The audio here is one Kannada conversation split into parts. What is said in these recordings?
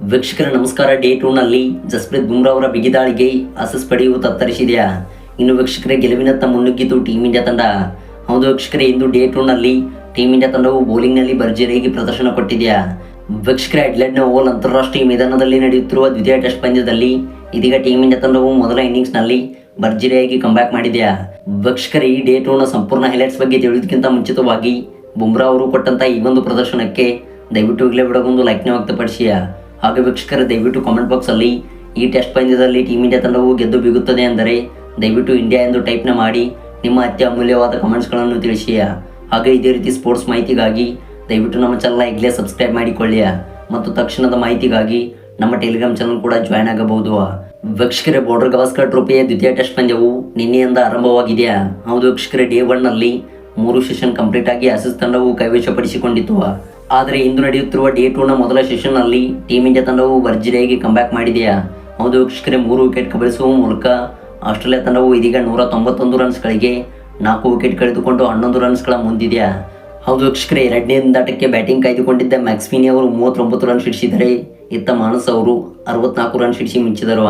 ವೀಕ್ಷಕರ ನಮಸ್ಕಾರ ಡೇ ಟೂನಲ್ಲಿ ಜಸ್ಪ್ರೀತ್ ಬುಮ್ರಾ ಅವರ ಬಿಗಿದಾಳಿಗೆ ಅಸಸ್ ಪಡೆಯುವ ತತ್ತರಿಸಿದೆಯಾ? ಇನ್ನು ವೀಕ್ಷಕರ, ಗೆಲುವಿನತ್ತ ಮುನ್ನುಗ್ಗಿತು ಟೀಮ್ ಇಂಡಿಯಾ ತಂಡ. ಹೌದು ವೀಕ್ಷಕರೇ, ಇಂದು ಡೇ ಟೂನಲ್ಲಿ ಟೀಮ್ ಇಂಡಿಯಾ ತಂಡವು ಬೌಲಿಂಗ್ನಲ್ಲಿ ಭರ್ಜರಿಯಾಗಿ ಪ್ರದರ್ಶನ ಕೊಟ್ಟಿದೆಯಾ? ವೀಕ್ಷಕರ ಐಡ್ಲೆಂಡ್ನ ಓವಲ್ ಅಂತಾರಾಷ್ಟ್ರೀಯ ಮೈದಾನದಲ್ಲಿ ನಡೆಯುತ್ತಿರುವ ದ್ವಿತೀಯ ಟೆಸ್ಟ್ ಪಂದ್ಯದಲ್ಲಿ ಇದೀಗ ಟೀಮ್ ಇಂಡಿಯಾ ತಂಡವು ಮೊದಲ ಇನ್ನಿಂಗ್ಸ್ನಲ್ಲಿ ಭರ್ಜರಿಯಾಗಿ ಕಂಬ್ಯಾಕ್ ಮಾಡಿದೆಯಾ? ವೀಕ್ಷಕರ, ಈ ಡೇ ಟೂನ ಸಂಪೂರ್ಣ ಹೈಲೈಟ್ಸ್ ಬಗ್ಗೆ ತಿಳಿಯೋದಕ್ಕಿಂತ ಮುಂಚಿತವಾಗಿ ಬುಮ್ರಾ ಅವರು ಕೊಟ್ಟಂತ ಈ ಒಂದು ಪ್ರದರ್ಶನಕ್ಕೆ ದಯವಿಟ್ಟು ಈಗಲೇ ಬಿಡಗೊಂದು ಲೈಕ್ನ ವ್ಯಕ್ತಪಡಿಸಿಯ? ಹಾಗೆ ವೀಕ್ಷಕರ, ದಯವಿಟ್ಟು ಕಾಮೆಂಟ್ ಬಾಕ್ಸಲ್ಲಿ ಈ ಟೆಸ್ಟ್ ಪಂದ್ಯದಲ್ಲಿ ಟೀಮ್ ಇಂಡಿಯಾ ತಂಡವು ಗೆದ್ದು ಬೀಗುತ್ತದೆ ಅಂದರೆ ದಯವಿಟ್ಟು ಇಂಡಿಯಾ ಎಂದು ಟೈಪ್ನ ಮಾಡಿ ನಿಮ್ಮ ಅತ್ಯಮೂಲ್ಯವಾದ ಕಮೆಂಟ್ಸ್ಗಳನ್ನು ತಿಳಿಸಿಯ ಹಾಗೆ ಇದೇ ರೀತಿ ಸ್ಪೋರ್ಟ್ಸ್ ಮಾಹಿತಿಗಾಗಿ ದಯವಿಟ್ಟು ನಮ್ಮ ಚಾನಲ್ನ ಈಗಲೇ ಸಬ್ಸ್ಕ್ರೈಬ್ ಮಾಡಿಕೊಳ್ಳಿಯ ಮತ್ತು ತಕ್ಷಣದ ಮಾಹಿತಿಗಾಗಿ ನಮ್ಮ ಟೆಲಿಗ್ರಾಮ್ ಚಾನಲ್ ಕೂಡ ಜಾಯ್ನ್ ಆಗಬಹುದು. ವೀಕ್ಷಕರೇ ಬೋರ್ಡರ್ ಗವಾಸ್ಕರ್ ಟ್ರೋಫಿಯ ದ್ವಿತೀಯ ಟೆಸ್ಟ್ ಪಂದ್ಯವು ನಿನ್ನೆಯಿಂದ ಆರಂಭವಾಗಿದೆಯಾ ಹೌದು ವೀಕ್ಷಕರೇ ಡೇ ಒನ್ನಲ್ಲಿ ಮೂರು ಸೆಷನ್ ಕಂಪ್ಲೀಟ್ ಆಗಿ ಆಸೀಸ್ ತಂಡವು ಕೈವಶಪಡಿಸಿಕೊಂಡಿತು ಆದರೆ ಇಂದು ನಡೆಯುತ್ತಿರುವ ಡೇ ಟೂನ ಮೊದಲ ಸೆಷನ್ನಲ್ಲಿ ಟೀಮ್ ಇಂಡಿಯಾ ತಂಡವು ಭರ್ಜರಿಯಾಗಿ ಕಂಬ್ಯಾಕ್ ಮಾಡಿದೆಯಾ? ಹೌದು ವೀಕ್ಷಕರೇ, ಮೂರು ವಿಕೆಟ್ ಕಬಳಿಸುವ ಮೂಲಕ ಆಸ್ಟ್ರೇಲಿಯಾ ತಂಡವು ಇದೀಗ ನೂರ ತೊಂಬತ್ತೊಂದು ರನ್ಸ್ಗಳಿಗೆ ನಾಲ್ಕು ವಿಕೆಟ್ ಕಳೆದುಕೊಂಡು ಹನ್ನೊಂದು ರನ್ಸ್ಗಳ ಮುಂದಿದೆಯಾ? ಹೌದು ವೀಕ್ಷಕರೇ, ಎರಡನೇ ದಾಟಕ್ಕೆ ಬ್ಯಾಟಿಂಗ್ ಕಾಯ್ದುಕೊಂಡಿದ್ದ ಮ್ಯಾಕ್ಸ್ಮಿನಿ ಅವರು ಮೂವತ್ತೊಂಬತ್ತು ರನ್ ಸಿಡಿಸಿದರೆ ಇತ್ತ ಮಾನಸ್ ಅವರು ಅರವತ್ನಾಲ್ಕು ರನ್ ಸಿಡಿಸಿ ಮಿಂಚಿದರು.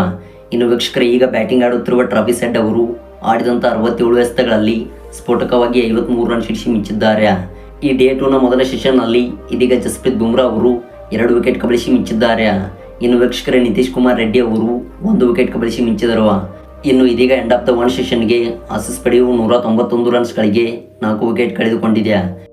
ಇನ್ನು ವೀಕ್ಷಕರೇ, ಈಗ ಬ್ಯಾಟಿಂಗ್ ಆಡುತ್ತಿರುವ ಟ್ರಾಫಿ ಸೆಡ್ ಅವರು ಆಡಿದಂಥ ಅರವತ್ತೇಳು ಎಸೆತಗಳಲ್ಲಿ ಸ್ಫೋಟಕವಾಗಿ ಐವತ್ಮೂರು ರನ್ ಸಿಡಿಸಿ ಮಿಂಚಿದ್ದಾರೆ. ಈ ಡೇ ಟೂನ ಮೊದಲ ಸೆಷನ್ನಲ್ಲಿ ಇದೀಗ ಜಸ್ಪ್ರೀತ್ ಬುಮ್ರಾ ಅವರು ಎರಡು ವಿಕೆಟ್ ಕಬಳಿಸಿ ಮಿಂಚಿದ್ದಾರೆ. ಇನ್ನು ವೀಕ್ಷಕರೇ ನಿತೀಶ್ ಕುಮಾರ್ ರೆಡ್ಡಿ ಅವರು ಒಂದು ವಿಕೆಟ್ ಕಬಳಿಸಿ ಮಿಂಚಿದರು. ಇನ್ನು ಇದೀಗ ಎಂಡ್ ಆಫ್ ದ ಒನ್ ಸೆಷನ್ಗೆ ಆಸೀಸ್ ಪಡೆಯುವ ನೂರ ತೊಂಬತ್ತೊಂದು ರನ್ಸ್ಗಳಿಗೆ ನಾಲ್ಕು ವಿಕೆಟ್ ಕಳೆದುಕೊಂಡಿದೆ.